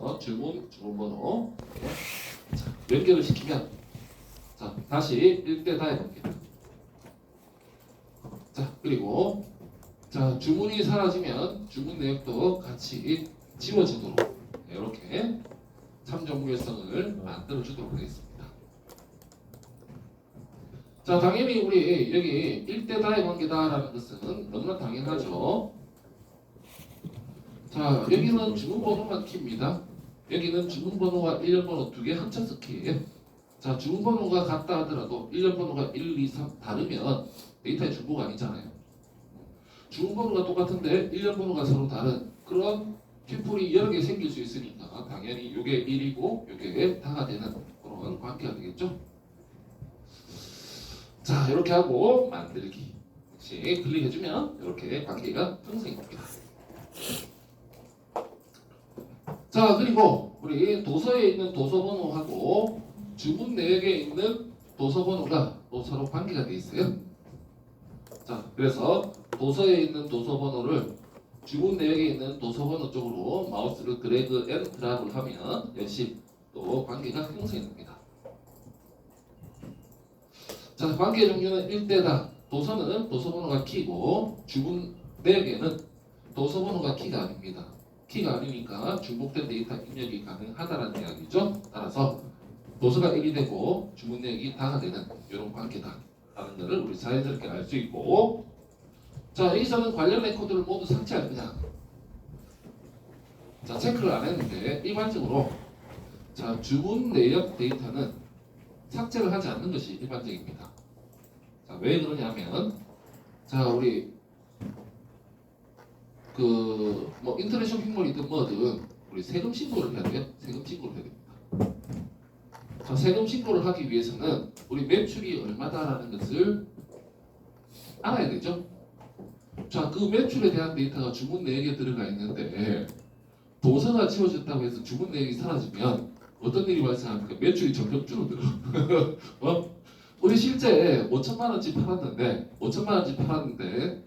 그래서 주문, 주문번호 자, 연결을 시키면 자 다시 1대 다 해봅니다. 자 그리고 자 주문이 사라지면 주문 내역도 같이 지워지도록 이렇게 참정무효성을 만들어 주도록 하겠습니다. 자 당연히 우리 여기 1대 다의 관계다라는 것은 너무나 당연하죠. 자 여기는 주문 번호만 키입니다. 여기는 주문번호와 일련번호 두개 키예요. 자 주문번호가 같다 하더라도 일련번호가 1, 2, 3 다르면 데이터의 중보가 아니잖아요. 주문번호가 똑같은데 일련번호가 서로 다른 그런 튜플이 여러 개 생길 수 있으니까 당연히 이게 1이고 이게 다가 되는 그런 관계가 되겠죠. 자 이렇게 하고 만들기 혹시 클릭해주면 이렇게 관계가 형성이 됩니다. 자 그리고 우리 도서에 있는 도서 번호하고 주문 내역에 있는 도서 번호가 또 서로 관계가 돼 있어요. 자 그래서 도서에 있는 도서 번호를 주문 내역에 있는 도서 번호 쪽으로 마우스를 드래그 앤 드랍을 하면 역시 또 관계가 형성이 됩니다. 자 관계 종류는 1대다. 도서는 도서 번호가 키고 주문 내역에는 도서 번호가 키가 아닙니다. 키가 아니니까 중복된 데이터 입력이 가능하다는 이야기죠. 따라서 도서가 1이 되고 주문 내역이 다가 되는 이런 관계다. 라는 것을 우리 자연스럽게 알 수 있고 자 여기서는 관련 레코드를 모두 거냐 자 체크를 안 했는데 일반적으로 자 주문 내역 데이터는 삭제를 하지 않는 것이 일반적입니다. 자 왜 그러냐면 자 우리 그 뭐 인터넷 쇼핑몰이든 뭐든 우리 세금 신고를 해야 돼요. 세금 신고를 해야 됩니다. 자 세금 신고를 하기 위해서는 우리 매출이 얼마다라는 것을 알아야 되죠. 자 그 매출에 대한 데이터가 주문 내역에 들어가 있는데 도서가 지워졌다고 해서 주문 내역이 사라지면 어떤 일이 발생합니까? 매출이 점점 줄어들어. 어? 우리 실제 5천만 원치 팔았는데 5천만 원치 팔았는데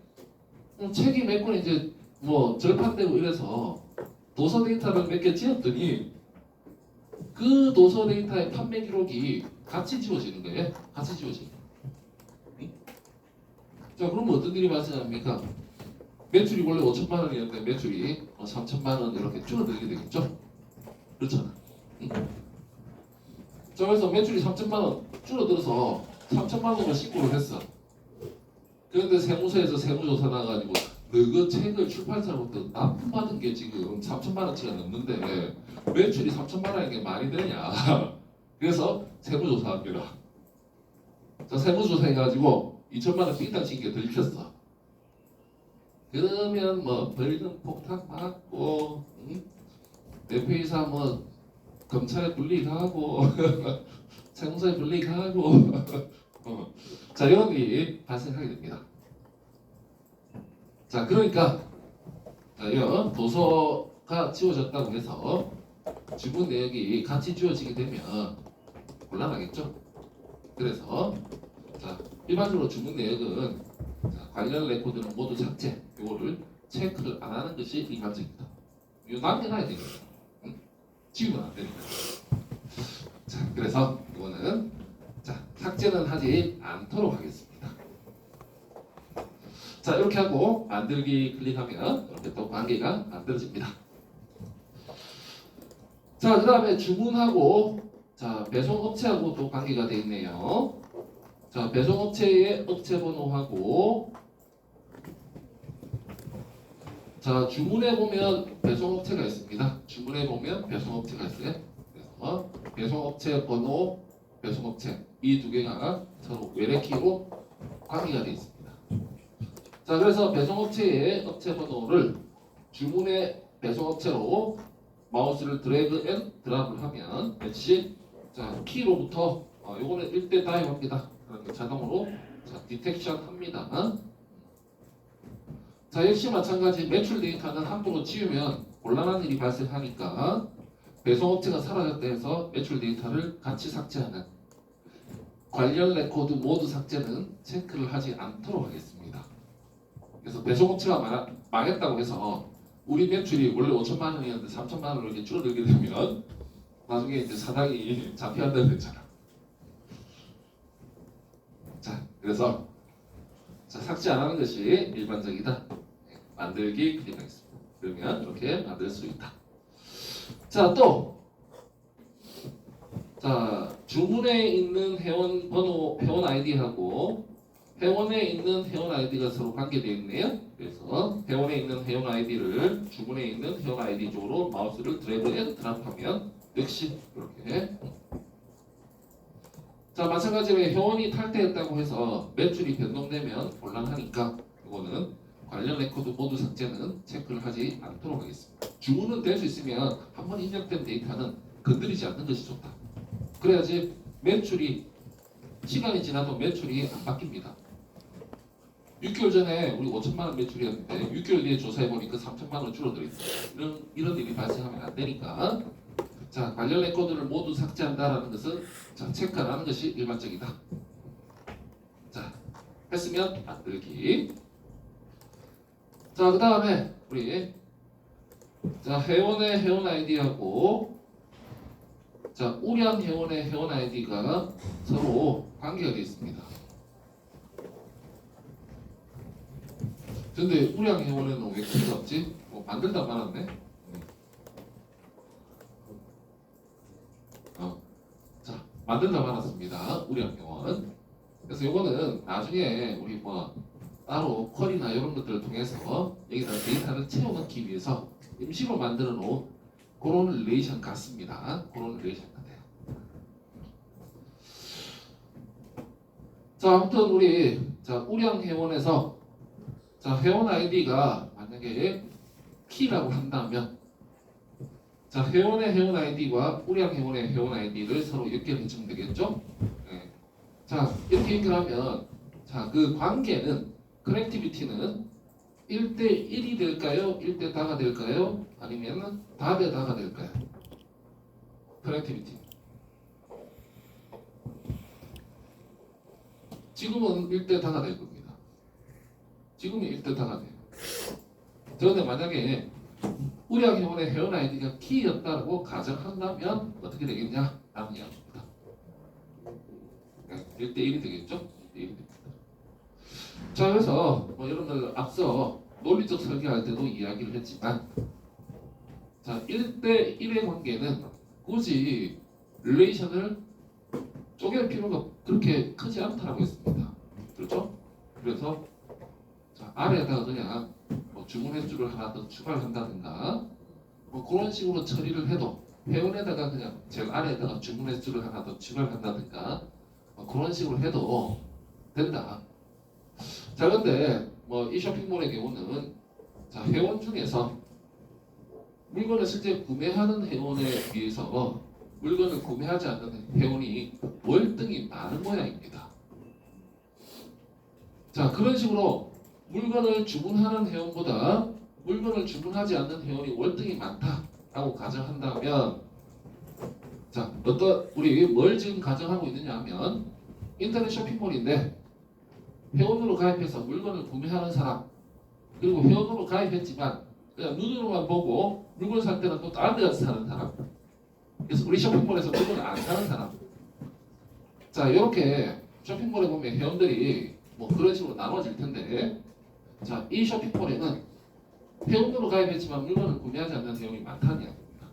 음, 책이 몇 권 이제 뭐 절판되고 이래서 도서 데이터를 몇 개 지웠더니 그 도서 데이터의 판매 기록이 같이 지워지는 거예요. 같이 지워지는 거예요. 자 그러면 어떤 일이 발생합니까? 매출이 원래 5천만 원이었는데 매출이 3천만 원 이렇게 줄어들게 되겠죠? 그렇잖아. 응? 자 그래서 매출이 3천만 원 줄어들어서 3천만 원을 신고를 했어. 그런데 세무서에서 세무조사 나가지고 너그 책을 출판사로부터 납품받은 게 지금 3천만 원치가 넘는데 매출이 3천만 원인 게 말이 되냐? 그래서 세무조사합니다. 자 세무조사 해가지고 2천만 원 삥땅 친게 들켰어. 그러면 뭐 벌금 폭탄 응? 대표이사 뭐 검찰에 불리가고 세무서에 불리가고 어. 자 이런 일이 발생하게 됩니다. 자 그러니까 자, 이거 도서가 지워졌다고 해서 지분 내역이 같이 지워지게 되면 곤란하겠죠. 그래서 자 일반적으로 주문 내역은 자, 관련 레코드는 모두 삭제 이거를 체크를 안 하는 것이 일반적입니다. 이거 남겨놔야 되거든요. 응? 지우면 안 됩니다. 자 그래서 이거는 자 삭제는 하지 않도록 하겠습니다. 자 이렇게 하고 만들기 클릭하면 이렇게 또 관계가 만들어집니다. 자 그 다음에 주문하고 자 배송업체하고 또 관계가 되어 있네요. 자 배송업체의 업체 번호하고 자 주문해 보면 배송업체가 있습니다. 주문해 보면 배송업체가 있어요. 그래서 배송업체 번호, 배송업체 이 두 개가 서로 외래키로 관계가 되어 있습니다. 자 그래서 배송업체의 업체 번호를 주문의 배송업체로 마우스를 드래그 앤 드랍을 하면 역시 자 키로부터 어, 요거는 1대 다이 합니다. 그러니까 자동으로 자 디텍션 합니다. 자 역시 마찬가지 매출 데이터는 함부로 지우면 곤란한 일이 발생하니까 배송업체가 사라졌다 해서 매출 데이터를 같이 삭제하는 관련 레코드 모두 삭제는 체크를 하지 않도록 하겠습니다. 그래서 배송업체가 망- 망했다고 해서 우리 매출이 원래 5천만 원이었는데 3천만 원으로 이렇게 줄어들게 되면 나중에 이제 사당이 잡혀한다고 했잖아. 자, 그래서 자, 삭제 안 하는 것이 일반적이다. 만들기 클릭하겠습니다. 그러면 이렇게 만들 수 있다. 자, 또 자, 주문에 있는 회원 번호, 회원 아이디하고 회원에 있는 회원 아이디가 서로 관계되어 있네요. 그래서 회원에 있는 회원 아이디를 주문에 있는 회원 아이디 쪽으로 마우스를 드래그 앤 드랍하면 역시 이렇게 자 마찬가지로 회원이 탈퇴했다고 해서 매출이 변동되면 곤란하니까 이거는 관련 레코드 모두 삭제는 체크를 하지 않도록 하겠습니다. 주문은 될 수 있으면 한 번 입력된 데이터는 건드리지 않는 것이 좋다. 그래야지 매출이 시간이 지나도 매출이 안 바뀝니다. 6개월 전에 우리 5천만 원 매출이었는데 6개월 뒤에 조사해 보니까 3천만 원 줄어들었어요. 이런 이런 일이 발생하면 안 되니까 자 관련 레코드를 모두 삭제한다라는 것은 자 체크하는 것이 일반적이다. 자 했으면 만들기. 자 그 다음에 우리 자 회원의 회원 아이디하고 자 우량 회원의 회원 아이디가 서로 관계가 되어 있습니다. 근데 우량 회원에는 왜 키가 없지? 뭐 만들다 말았네. 어, 자 만들다 말았습니다. 우량 회원. 그래서 이거는 나중에 우리 뭐 따로 쿼리나 이런 것들을 통해서 여기다 데이터를 채워 넣기 위해서 임시로 만들어 놓은 그런 릴레이션 같습니다. 그런 릴레이션 같아요. 자, 아무튼 우리 자 우량 회원에서 자 회원 아이디가 만약에 키라고 한다면 자 회원의 회원 아이디와 우량 회원의 회원 아이디를 서로 연결해 주면 되겠죠? 네. 자 이렇게 연결하면 자 그 관계는 커넥티비티는 1대 1이 될까요? 1대 다가 될까요? 아니면 다대 다가 될까요? 커넥티비티 지금은 1대 다가 될 겁니다. 지금이 1대 다가 돼요. 그런데 만약에 우량 회원의 회원 아이디가 키였다고 가정한다면 어떻게 되겠냐? 라는 이야기입니다. 1대 1이 되겠죠? 1대 1이 됩니다. 자 그래서 뭐 여러분들 앞서 논리적 설계할 때도 이야기를 했지만 자 1대 1의 관계는 굳이 릴레이션을 쪼갤 필요가 그렇게 크지 않다고 했습니다. 그렇죠? 그래서 자 아래에다가 그냥 뭐 주문 횟수를 하나 더 추가를 한다든가 뭐 그런 식으로 처리를 해도 회원에다가 그냥 제일 아래에다가 주문 횟수를 하나 더 추가를 한다든가 뭐 그런 식으로 해도 된다. 자 그런데 뭐 이 쇼핑몰의 경우는 자 회원 중에서 물건을 실제 구매하는 회원에 비해서 물건을 구매하지 않는 회원이 월등히 많은 모양입니다. 자 그런 식으로 물건을 주문하는 회원보다 물건을 주문하지 않는 회원이 월등히 많다라고 가정한다면 자 어떤 우리 뭘 지금 가정하고 있느냐 하면 인터넷 쇼핑몰인데 회원으로 가입해서 물건을 구매하는 사람 그리고 회원으로 가입했지만 그냥 눈으로만 보고 물건 살 때는 또 다른 데 가서 사는 사람. 그래서 우리 쇼핑몰에서 물건을 안 사는 사람. 자 이렇게 쇼핑몰에 보면 회원들이 뭐 그런 식으로 나눠질 텐데 자 이 쇼핑몰에는 회원으로 가입했지만 물건을 구매하지 않는 회원이 많다는 이야기입니다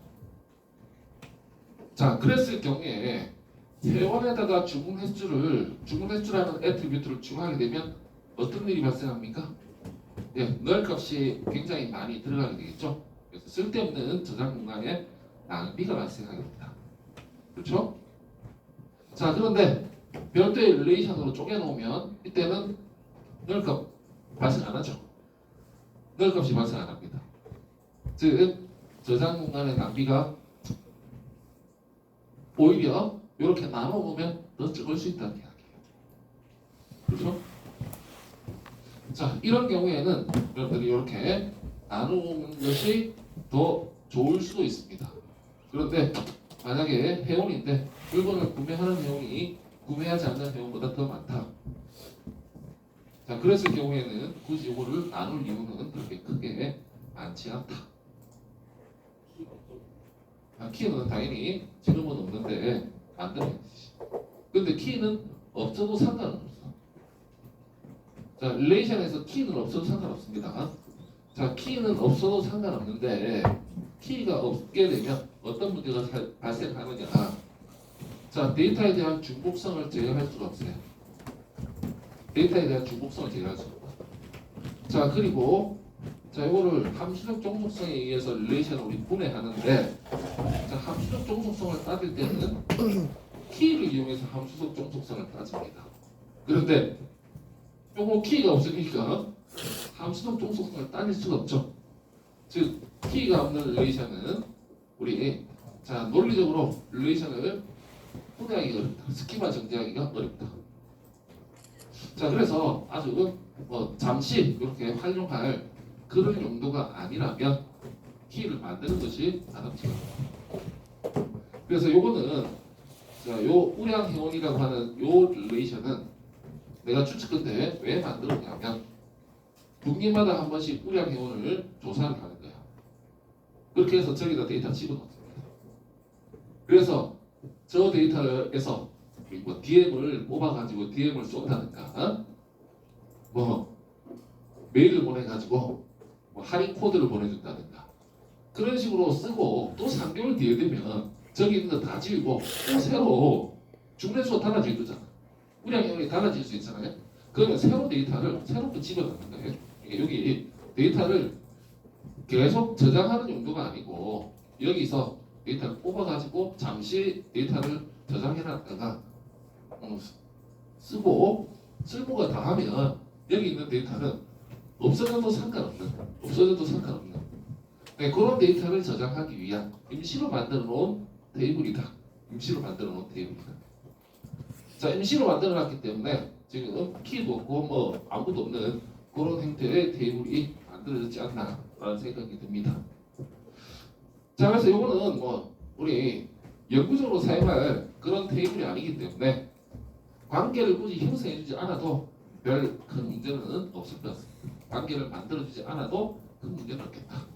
자 그랬을 경우에 회원에다가 주문 횟수를 주문 횟수라는 애트리뷰트를 추가하게 되면 어떤 일이 발생합니까? 예, 널 값이 굉장히 많이 들어가게 되겠죠. 그래서 쓸데없는 저장 공간에 낭비가 발생하게 됩니다. 그렇죠? 자 그런데 별도의 릴레이션으로 쪼개놓으면 이때는 널값 발생 안 하죠. 널 값이 발생 안 합니다. 즉 저장 공간의 낭비가 오히려 이렇게 나눠 보면 더 적을 수 있다는 이야기예요. 그렇죠? 자, 이런 경우에는 여러분들이 이렇게 나누는 것이 더 좋을 수도 있습니다. 그런데 만약에 회원인데 물건을 구매하는 회원이 구매하지 않는 회원보다 더 많다. 자, 그랬을 경우에는 굳이 이거를 나눌 이유는 그렇게 크게 많지 않다. 아, 키는 당연히 지금은 없는데 만들어야지. 근데 키는 없어도 상관없어. 자, 릴레이션에서 키는 없어도 상관없습니다. 자, 키는 없어도 상관없는데 키가 없게 되면 어떤 문제가 살- 발생하느냐? 자, 데이터에 대한 중복성을 제어할 수가 없어요. 데이터에 대한 중복성을 없다. 자, 그리고 자, 이거를 함수적 종속성에 의해서 릴레이션을 우리 분해하는데 자, 함수적 종속성을 따질 때는 키를 이용해서 함수적 종속성을 따집니다. 그런데 요거 키가 없으니까 함수적 종속성을 따질 수가 없죠. 즉 키가 없는 릴레이션은 우리 자 논리적으로 릴레이션을 분해하기가 어렵다. 스키마 정제하기가 어렵다. 자 그래서 아주 뭐 잠시 이렇게 활용할 그런 용도가 아니라면 키를 만드는 것이 않다. 그래서 요거는 자, 요 우량 회원이라고 하는 요 릴레이션은 내가 추측근데 왜 만들었냐면 분기마다 한 번씩 우량 회원을 조사를 하는 거야. 그렇게 해서 저기다 데이터 집어넣습니다. 그래서 저 데이터에서 뭐 DM을 뽑아가지고 DM을 쏜다든가, 뭐 메일을 보내가지고 뭐 할인 코드를 보내준다든가 그런 식으로 쓰고 또 3개월 뒤에 되면 저기 있는 거 다 지우고 또 새로 중례수가 달라질 거잖아. 우량형이 달라질 수 있잖아요. 그러면 새로 데이터를 새롭게 집어넣는 거예요. 여기 데이터를 계속 저장하는 용도가 아니고 여기서 데이터를 뽑아가지고 잠시 데이터를 저장해놨다가 음, 쓰고 쓸모가 다 하면 여기 있는 데이터는 없어져도 상관없는 없어져도 상관없는 네, 그런 데이터를 저장하기 위한 임시로 만들어 놓은 테이블이다. 임시로 만들어 놓은 테이블이다. 자, 임시로 만들어 놨기 때문에 지금 키도 없고 뭐 아무도 없는 그런 형태의 테이블이 만들어졌지 않나라는 생각이 듭니다. 자, 그래서 이거는 뭐 우리 영구적으로 사용할 그런 테이블이 아니기 때문에 관계를 굳이 형성해주지 않아도 별 큰 문제는 없을 것. 관계를 만들어주지 않아도 큰 문제는 없겠다.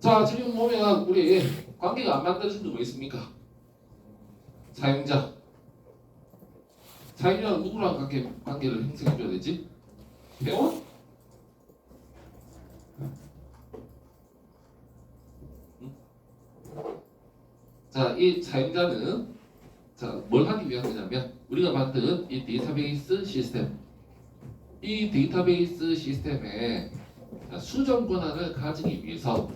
자, 지금 보면 우리 관계가 안 만들어진 누가 있습니까? 사용자. 사용자는 누구랑 관계, 관계를 형성해줘야 되지? 회원? 응? 자, 이 사용자는 자, 뭘 하기 위한 거냐면 우리가 만든 이 데이터베이스 시스템 이 데이터베이스 시스템의 자, 수정 권한을 가지기 위해서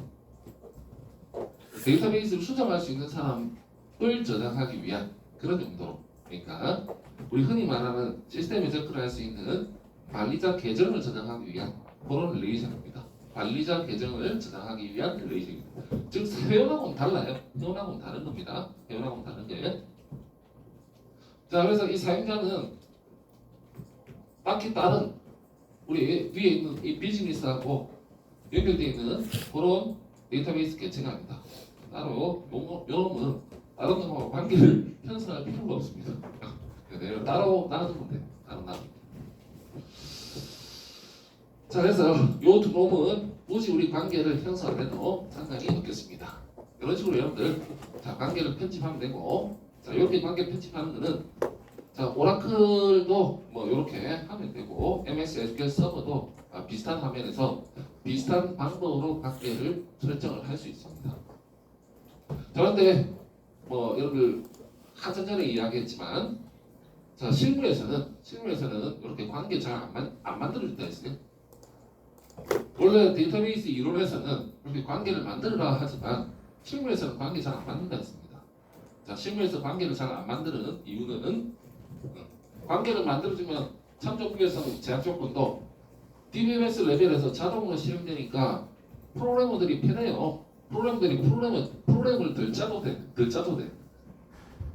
데이터베이스를 수정할 수 있는 사람을 저장하기 위한 그런 용도로 그러니까 우리 흔히 말하는 시스템에 접근할 수 있는 관리자 계정을 저장하기 위한 그런 릴레이션입니다. 관리자 계정을 저장하기 위한 릴레이션입니다. 즉 회원하고는 달라요. 회원하고는 다른 겁니다. 회원하고는 다른 게. 자 그래서 이 사용자는 딱히 다른 우리 위에 있는 이 비즈니스하고 연결되어 있는 그런 데이터베이스 개체가 아니다. 따로 요놈은 다른 놈하고 관계를 형성할 필요가 없습니다. 네, 따로 나눠두면 돼. 따로 나눠. 자 그래서 요두 놈은 굳이 우리 관계를 형성해도 상관이 없겠습니다. 이런 식으로 여러분들 자 관계를 편집하면 되고 자 이렇게 관계 편집하는 거는 자 오라클도 뭐 이렇게 하면 되고 MS SQL 서버도 아, 비슷한 화면에서 비슷한 방법으로 관계를 설정을 할 수 있습니다. 자, 그런데 뭐 여러분 한참 전에 이야기했지만 자 실무에서는 실무에서는 이렇게 관계 잘안 만, 안 만들어질 때가 있어요. 원래 데이터베이스 이론에서는 이렇게 관계를 만들어라 하지만 실무에서는 관계 잘 안 만든다 했습니다. 자 실무에서 관계를 잘 안 만드는 이유는 음, 관계를 만들어주면 참조국에서는 제약 조건도 DBMS 레벨에서 자동으로 실행되니까 프로그래머들이 편해요. 프로그램들이 프로그램을 프로그램을 덜 짜도 돼, 덜 짜도 돼.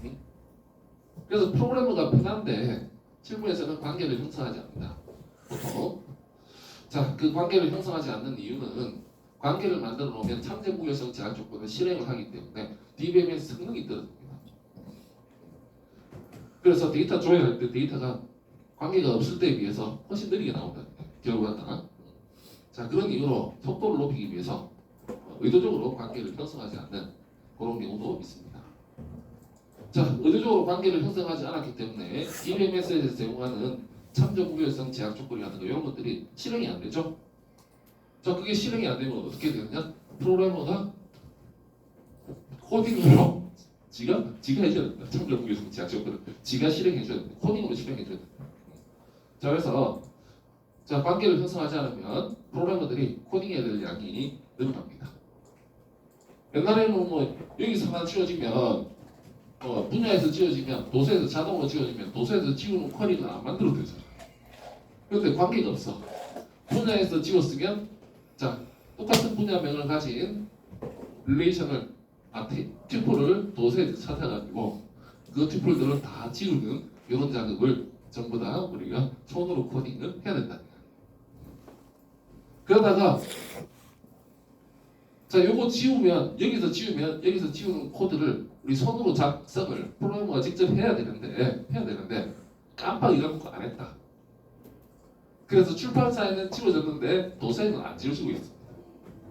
응? 그래서 프로그래머가 편한데 실무에서는 관계를 형성하지 않는다. 보통 자 그 관계를 형성하지 않는 이유는 관계를 만들어 놓으면 참재무결성 제한 조건을 실행을 하기 때문에 DBMS 성능이 떨어집니다. 그래서 데이터 조회할 때 데이터가 관계가 없을 때에 비해서 훨씬 느리게 나온다. 결과가 자 그런 이유로 속도를 높이기 위해서 어, 의도적으로 관계를 형성하지 않는 그런 경우도 있습니다. 자 의도적으로 관계를 형성하지 않았기 때문에 DBMS에서 제공하는 참조 무결성 제약 조건이라든가 이런 것들이 실행이 안 되죠. 자 그게 실행이 안 되면 어떻게 되느냐? 프로그래머가 코딩으로 지가 지가 해줘야. 참조 무결성 제약 조건을 지가 실행해줘야 된다. 코딩으로 실행해줘야 된다. 자 그래서 자 관계를 형성하지 않으면 프로그래머들이 코딩해야 될 양이 늘어납니다. 옛날에는 뭐 여기서 하나 지워지면 어, 분야에서 지워지면 도서에서 자동으로 지워지면 도서에서 지우는 쿼리는 안 만들어도 되잖아. 그런데 관계가 없어. 분야에서 지웠으면 자 똑같은 분야명을 가진 릴레이션을 아 티- 튜플을 도서에서 찾아가지고 그 튜플들을 다 지우는 이런 작업을 전부 다 우리가 손으로 코딩을 해야 된다. 그러다가 자 요거 지우면 여기서 지우면 여기서 지우는 코드를 우리 손으로 작성을 프로그래머가 직접 해야 되는데 해야 되는데 깜빡 잊어먹고 안 했다. 그래서 출판사에는 지워졌는데 도서에는 안 지워지고 있습니다.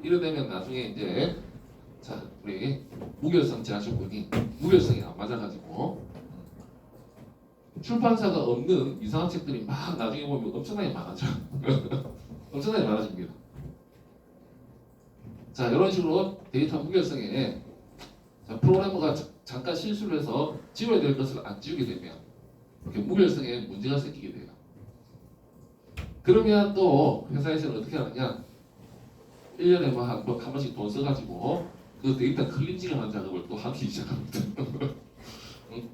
이러되면 나중에 이제 자 우리 무결성 조건이 무결성이 안 맞아가지고 출판사가 없는 이상한 책들이 막 나중에 보면 엄청나게 많아져. 엄청나게 많아집니다. 자 이런 식으로 데이터 무결성에 자, 프로그래머가 자- 잠깐 실수를 해서 지워야 될 것을 안 지우게 되면 이렇게 무결성에 문제가 생기게 돼요. 그러면 또 회사에서는 어떻게 하느냐 1년에 뭐 한, 번- 한 번씩 돈 써가지고 그 데이터 클린징을 하는 작업을 또 하기 시작합니다. 응?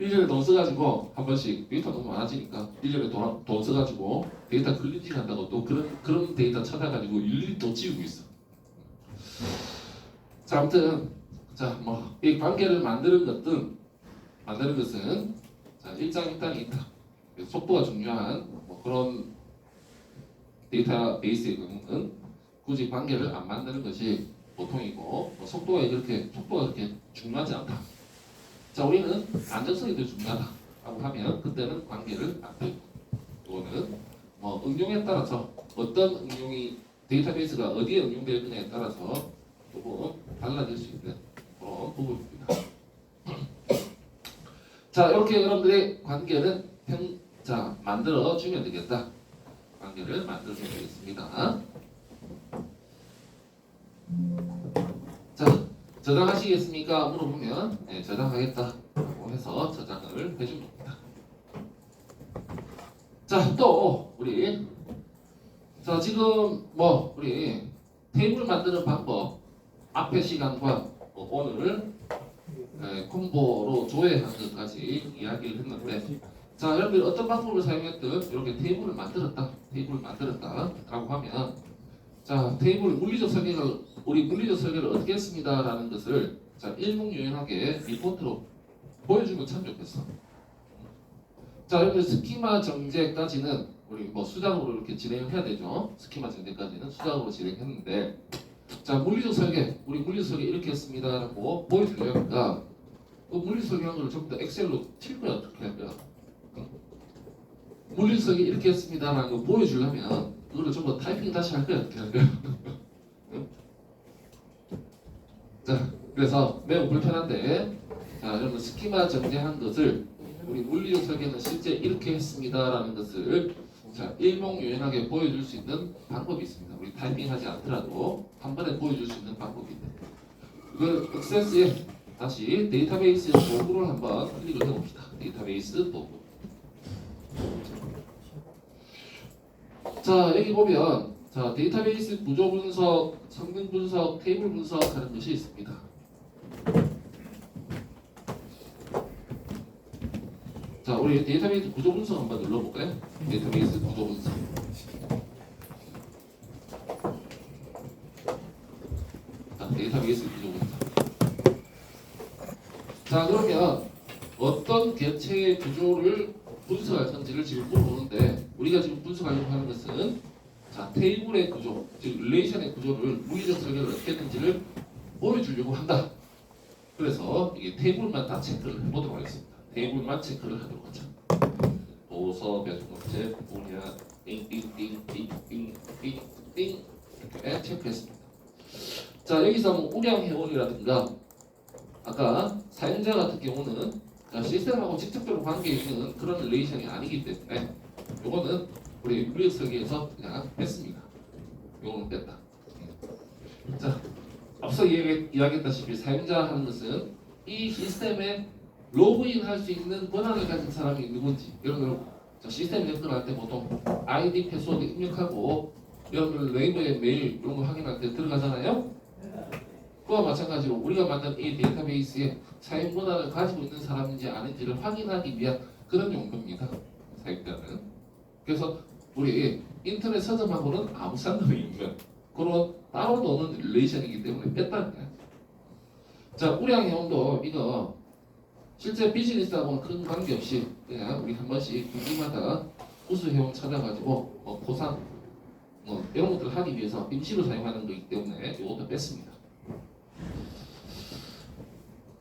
1년에 돈 써가지고 한 번씩 데이터 너무 많아지니까 1년에 돈, 돈 써가지고 데이터 클린징 한다고 또 그런, 그런 데이터 찾아가지고 일일이 또 지우고 있어. 자, 아무튼 자, 뭐이 관계를 만드는 것은 만드는 것은 자, 일장일단이 있다. 속도가 중요한 뭐 그런 데이터베이스의 경우는 굳이 관계를 안 만드는 것이 보통이고 뭐 속도가 이렇게 속도가 그렇게 중요하지 않다. 자, 우리는 안정성이 더 중요하다라고 하면 그때는 관계를 안 빼고 이거는 뭐 응용에 따라서 어떤 응용이 데이터베이스가 어디에 응용될 거냐에 따라서 조금 달라질 수 있는 그런 부분입니다. 자, 이렇게 여러분들의 관계는 평, 자 만들어 주면 되겠다. 관계를 만들어 주면 되겠습니다. 자, 저장하시겠습니까? 물어보면 네, 저장하겠다라고 해서 저장을 해주면 됩니다. 자, 또 우리 자 지금 뭐 우리 테이블 만드는 방법 앞의 시간과 어, 오늘 에, 콤보로 조회한 것까지 이야기를 했는데 자 여러분들 어떤 방법을 사용했든 이렇게 테이블을 만들었다 테이블을 만들었다 라고 하면 자 테이블 물리적 설계를 우리 물리적 설계를 어떻게 했습니다라는 것을 자 일목요연하게 리포트로 보여주면 참 좋겠어 자 여러분들 스키마 정제까지는 우리 뭐 수작으로 이렇게 진행을 해야 되죠 스키마 정제까지는 수작으로 진행했는데 자 물리적 설계 우리 물리적 설계 이렇게 했습니다라고 보여주려니까 그 물리적 설계한 걸 전부 다 엑셀로 칠 거야 어떻게 할 거야 응? 물리적 설계 이렇게 했습니다라는 거 보여주려면 전부 다 타이핑 다시 할 거야 어떻게 할 거야 응? 자 그래서 매우 불편한데 자 여러분 스키마 정제한 것을 우리 물리적 설계는 실제 이렇게 했습니다라는 것을 자 일목요연하게 보여줄 수 있는 방법이 있습니다. 우리 타이핑하지 않더라도 한 번에 보여줄 수 있는 방법인데 그걸 액세스에 다시 데이터베이스 도구를 한번 클릭을 해봅시다. 데이터베이스 도구. 자 여기 보면 자 데이터베이스 구조 분석, 성능 분석, 테이블 분석하는 것이 있습니다. 자 우리 데이터베이스 구조 분석 한번 눌러볼까요? 데이터베이스 구조 분석. 자, 데이터베이스 구조 분석. 자, 그러면 어떤 개체의 구조를 분석할 건지를 지금 물어보는데 우리가 지금 분석하려고 하는 것은 자, 테이블의 구조, 즉 릴레이션의 구조를 물리적 설계를 어떻게 했는지를 보여주려고 한다. 그래서 이게 테이블만 다 체크를 해보도록 하겠습니다. 테이블만 체크를 하도록 하자. 도서, 배송업체, 분야, 띵띵띵띵띵띵띵 이렇게 체크했습니다. 자 여기서 뭐 우량 회원이라든가 아까 사용자 같은 경우는 자, 시스템하고 직접적으로 관계 있는 그런 릴레이션이 아니기 때문에 요거는 우리 물리 설계에서 그냥 뺐습니다. 요거는 뺐다. 자 앞서 이야기, 이야기했다시피 사용자 하는 것은 이 시스템에 로그인 할 수 있는 권한을 가진 사람이 누군지 여러분들 자, 시스템 접근할 때 보통 아이디 패스워드 입력하고 여러분들 네이버에 메일 이런 거 확인할 때 들어가잖아요. 그와 마찬가지로 우리가 만든 이 데이터베이스에 사용 권한을 가지고 있는 사람인지 아닌지를 확인하기 위한 그런 용도입니다. 사용자는. 그래서 우리 인터넷 서점하고는 아무 상관이 없는 그런 따로 노는 릴레이션이기 때문에 뺐다는 거야. 자, 우량 회원도 이거 실제 비즈니스하고는 큰 관계없이 그냥 우리 한 번씩 분기마다 우수 회원 찾아가지고 뭐 포상 뭐 이런 것들을 하기 위해서 임시로 사용하는 거기 때문에 이것도 뺐습니다.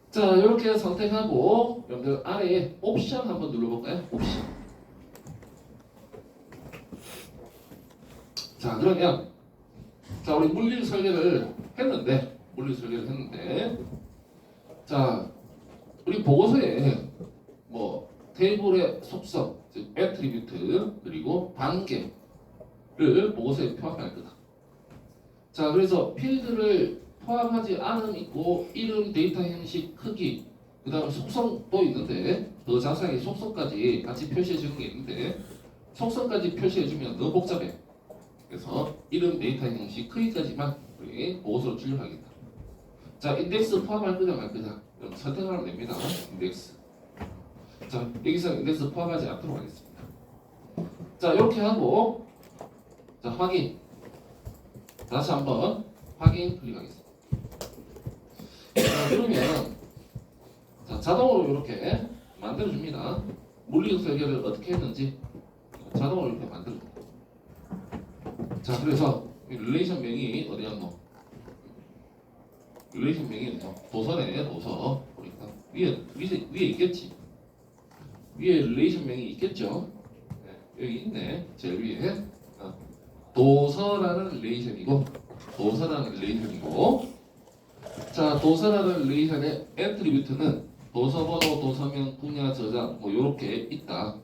자 이렇게 선택하고 여러분들 아래에 옵션 한번 눌러볼까요? 옵션. 자 그러면 자 우리 물리 설계를 했는데 물리 설계를 했는데 자 우리 보고서에 뭐 테이블의 속성, 즉 애트리뷰트 그리고 관계를 보고서에 포함할 거다. 자 그래서 필드를 포함하지 않음 있고 이름, 데이터 형식, 크기, 그 다음에 속성도 있는데 더 자세하게 속성까지 같이 표시해 주는 게 있는데 속성까지 표시해 주면 너무 복잡해. 그래서 이름, 데이터 형식, 크기까지만 우리 보고서로 출력하겠다. 자 인덱스 포함할 거냐 말 거냐 그럼 선택을 하면 됩니다. 인덱스. 자 여기서 인덱스 포함하지 않도록 하겠습니다. 자 이렇게 하고 자 확인. 다시 한번 확인 클릭하겠습니다. 자 그러면 자 자동으로 이렇게 만들어 줍니다. 물리 설계를 어떻게 했는지 자동으로 이렇게 만들어 줍니다. 자 그래서 이 릴레이션 명이 어디 갔노? 릴레이션 명이 뭐 도서네 도서 보니까 위에 위에 위에 있겠지. 위에 릴레이션 명이 있겠죠. 네, 여기 있네. 제일 위에 어, 도서라는 릴레이션이고 도서라는 릴레이션이고 자 도서라는 릴레이션의 애트리뷰트는 도서번호, 도서명, 분야, 저장 뭐 이렇게 있다.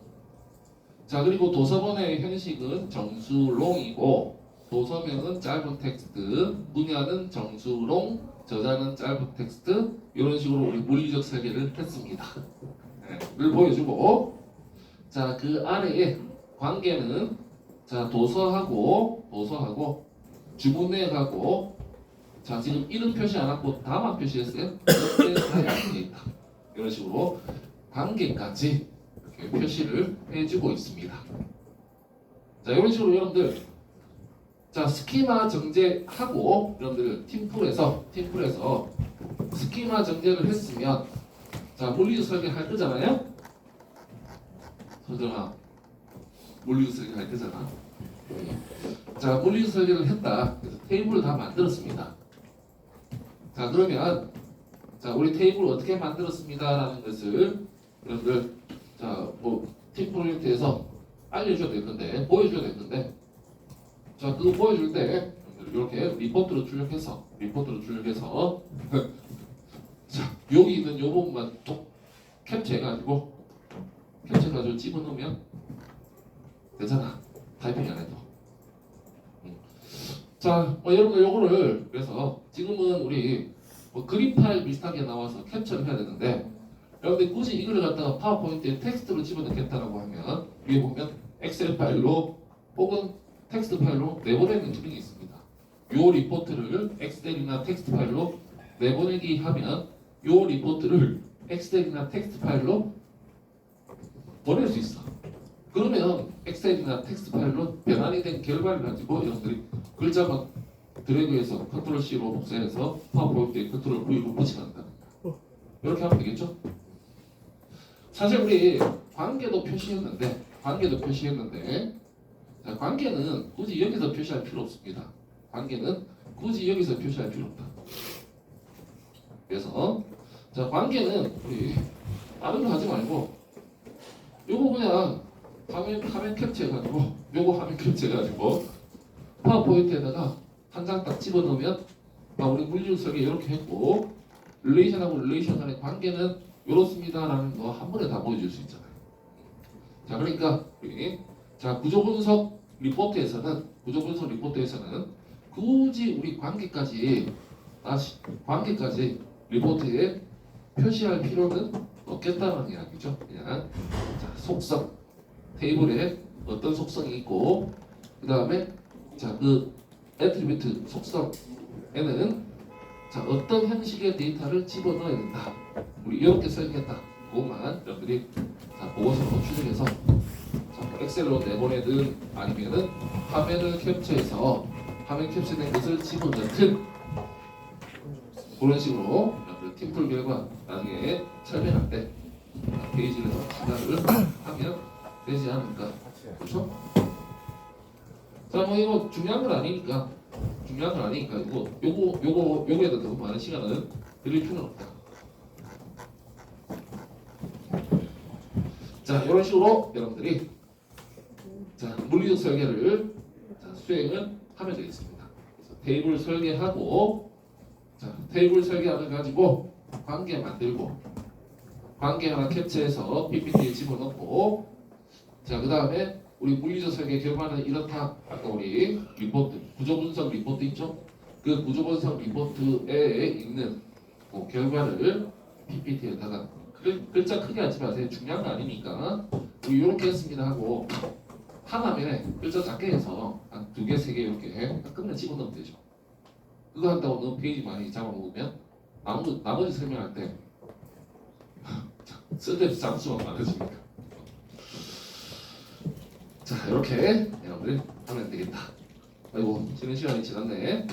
자 그리고 도서번호의 형식은 정수롱이고 도서명은 짧은 텍스트, 분야는 정수롱, 저자는 짧은 텍스트 이런 식으로 우리 물리적 설계를 했습니다. 네, 를 보여주고 자 그 아래에 관계는 자 도서하고 도서하고 주문내하고 자 지금 이름 표시 안 하고 다만 표시했어요. 이렇게 다양하게 있다. 이런 식으로 관계까지 이렇게 표시를 해주고 있습니다. 자 이런 식으로 여러분들 자 스키마 정제하고 여러분들 팀풀에서 팀풀에서 스키마 정제를 했으면 자 물리 설계 할 거잖아요. 서정아 물리 설계 할 거잖아. 자 물리 설계를 했다. 그래서 테이블을 다 만들었습니다. 자 그러면 자 우리 테이블 어떻게 만들었습니다라는 것을 여러분들 자 뭐 팀 프로젝트에서 알려줘야 될 건데 보여줘야 될 건데. 자 그거 보여줄 때 이렇게 리포트로 출력해서 리포트로 출력해서. 자 여기 있는 요 부분만 톡 캡처해가지고 캡처해가지고 집어넣으면 되잖아. 타이핑 안 해도. 음. 자 뭐 여러분들 요거를 그래서 지금은 우리 뭐 그림 파일 비슷하게 나와서 캡처를 해야 되는데 여러분들 굳이 이걸 갖다가 파워포인트에 텍스트로 집어넣겠다라고 하면 위에 보면 엑셀 파일로 혹은 텍스트 파일로 내보내는 기능이 있습니다. 요 리포트를 엑셀이나 텍스트 파일로 내보내기 하면 요 리포트를 엑셀이나 텍스트 파일로 보낼 수 있어. 그러면 엑셀이나 텍스트 파일로 변환이 된 결과를 가지고 여러분들이 글자만 드래그해서 컨트롤 C로 복사해서 파워포인트에 컨트롤 V로 붙여간다. 이렇게 하면 되겠죠? 사실 우리 관계도 표시했는데 관계도 표시했는데 자, 관계는 굳이 여기서 표시할 필요 없습니다. 관계는 굳이 여기서 표시할 필요 없다. 그래서 자 관계는 우리 다른 거 하지 말고 요거 그냥 화면 화면 캡처해가지고 요거 화면 캡처해가지고 파워포인트에다가 한 장 딱 집어넣으면 아 우리 설계 이렇게 했고 릴레이션하고 릴레이션 간의 관계는 이렇습니다라는 거 한 번에 다 보여줄 수 있잖아요. 자 그러니까 우리 자 구조 분석 리포트에서는 구조 분석 리포트에서는 굳이 우리 관계까지 다시 관계까지 리포트에 표시할 필요는 없겠다는 이야기죠. 그냥 자 속성 테이블에 어떤 속성이 있고 그 다음에 자그 애트리뷰트 속성에는 자 어떤 형식의 데이터를 집어넣어야 된다. 우리 이렇게 설계했다. 그것만 여러분들이 자 보고서로 추정해서 자, 뭐 엑셀로 내보내든 아니면은 화면을 캡처해서 화면 캡처된 것을 집어넣든 그런 식으로 여러분들 팀플 결과 나중에 설명할 때 페이지를 추가를 하면 되지 않을까 그렇죠? 자 뭐 이거 중요한 건 아니니까 중요한 건 아니니까 이거 요거 요거 요거에 대해서 너무 많은 시간은 드릴 필요는 없다. 자 이런 식으로 여러분들이 자 물리적 설계를 자, 수행을 하면 되겠습니다. 그래서 테이블 설계하고 자 테이블 설계하는 가지고 관계 만들고 관계 하나 캡처해서 PPT에 집어넣고 자 그 다음에 우리 물리적 설계 결과는 이렇다 아까 우리 리포트 구조 분석 리포트 있죠? 그 구조 분석 리포트에 있는 그 결과를 PPT에다가 글, 글자 크게 하지 마세요. 중요한 거 아니니까 우리 이렇게 했습니다 하고 하나면에 글자 작게 해서 한 두 개, 세 개 이렇게 딱 끝내 집어넣으면 되죠. 그거 한다고 너무 페이지 많이 잡아먹으면 나머지, 나머지 설명할 때 쓸데없이 장수가 많아지니까 자 이렇게 여러분들 하면 되겠다. 아이고 쉬는 시간이 지났네.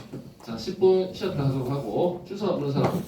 자 10분 쉬었다 하도록 하고 주소가 부른 사람